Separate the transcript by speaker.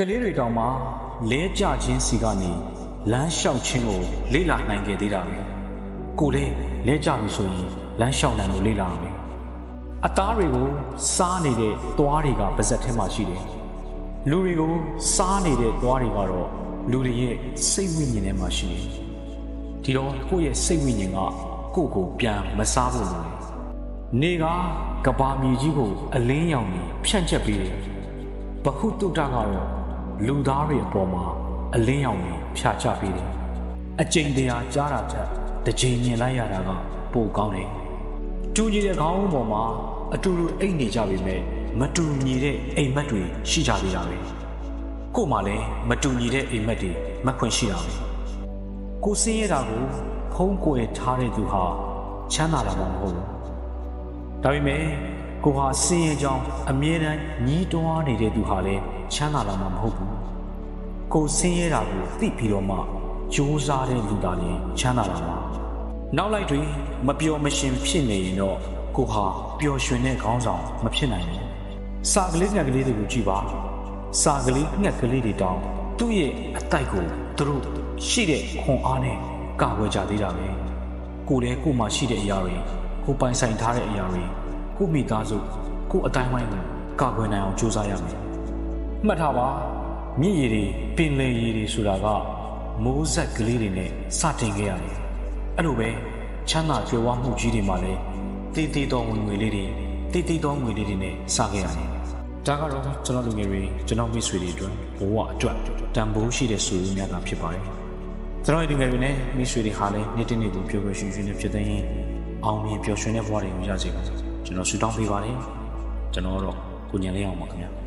Speaker 1: ကလေးတွေတောင်မှလဲကြချင်းစီကနေလမ်းလျှောက်ခြင်းကိုလေ့လာနိုင်ခဲ့သေးတာပဲကိုလည်းလဲကြပြီဆိုရင်လမ်းလျှောက်နိုင်လို့လေ့လာရမယ်အသားတွေကိုစားနေတဲ့သွားတွေကပါဇက်ထဲမှာရှိတယ်လူတွေကိုစားနေတဲ့သွားတွေကတော့လူတွေရဲ့စိတ်ဝိညာဉ်ထဲမှာရှိတယ်ဒီတော့ကိုယ့်ရဲ့စိတ်ဝိညာဉ်ကကိုယ့်ကိုပြန်မစားဖို့လိုတယ်နေကကဘာမြေကြီးကိုအလင်းရောင်ပြီးဖြန့်ချက်ပေးတယ်ဘခုတုတ္တကတော့ လူသားတွေအပေါ်မှာအလင်းရောင်ပြီးဖြာချပေးတယ်အကျင့်တရားကြားတာထက်တစ်ချိန်မြင်လိုက်ရတာကပိုကောင်းတယ်တူညီတဲ့ခေါင်းပေါ်မှာအတူတူအိတ်နေကြပေမဲ့မတူညီတဲ့အိမ်မက်တွေရှိကြသေးတာပဲကို့မှာလည်းမတူညီတဲ့အိမ်မက်တွေမက်ခွင့်ရှိတာပဲကိုစင်းရတာကိုဖုံးကွယ်ထားတဲ့သူဟာချမ်းသာတာမှမဟုတ်ဘူးဒါပေမဲ့ ကိုဟာစင်းရဲကြောင်းအမြဲတမ်းညီးတွားနေတဲ့သူဟာလည်းချမ်းသာလာမှာမဟုတ်ဘူးကိုစင်းရဲတာကိုသိပြီးတော့မှကြိုးစားတဲ့လူသားလည်းချမ်းသာလာမှာနောက်လိုက်တွင်မပျော်မရှင်ဖြစ်နေရင်တော့ကိုဟာပျော်ရွှင်တဲ့ခေါင်းဆောင်မဖြစ်နိုင်ဘူးစာကလေးငှက်ကလေးတွေကိုကြည့်ပါစာကလေးငှက်ကလေးတွေတောင်းသူ့ရဲ့အတိုက်ကိုသူတို့ရှိတဲ့ခွန်အားနဲ့ကာဝယ်ကြသေးတာပဲကိုယ်လည်းကိုယ်မှာရှိတဲ့အရာတွေကိုယ်ပိုင်ဆိုင်ထားတဲ့အရာတွေ ကိုယ်မိသားစုကိုယ်အတိုင်းဝိုင်းကိုကာကွယ်နိုင်အောင်ကြိုးစားရမယ်။မှတ်ထားပါမြင့်ရည်တွေပင်လယ်ရည်တွေဆိုတာကမိုးဆက်ကလေးတွေနဲ့စတင်ခဲ့ရတယ်။အဲ့လိုပဲချမ်းသာကြွယ်ဝမှုကြီးတွေမှာလည်းတည်တည်သောဝင်ငွေလေးတွေတည်တည်သောငွေလေးတွေနဲ့စခဲ့ရတယ်။ဒါကတော့ကျွန်တော်လူငယ်တွေကျွန်တော်မိတ်ဆွေတွေအတွက်ဘဝအတွက်တန်ဖိုးရှိတဲ့ဆွေမျိုးများတာဖြစ်ပါတယ်။ကျွန်တော်ဒီငယ်တွေနဲ့မိတ်ဆွေတွေဟာလည်းနေ့တစ်နေ့ကိုပျော်ပျော်ရွှင်ရွှင်နဲ့ဖြစ်တဲ့ရင်အောင်မြင်ပျော်ရွှင်တဲ့ဘဝတွေကိုရစေပါစေ ကျွန်တော်ဆုတောင်းပေးပါတယ်ကျွန်တော်တော့ကိုညံလေးအောင်ပါခင်ဗျာ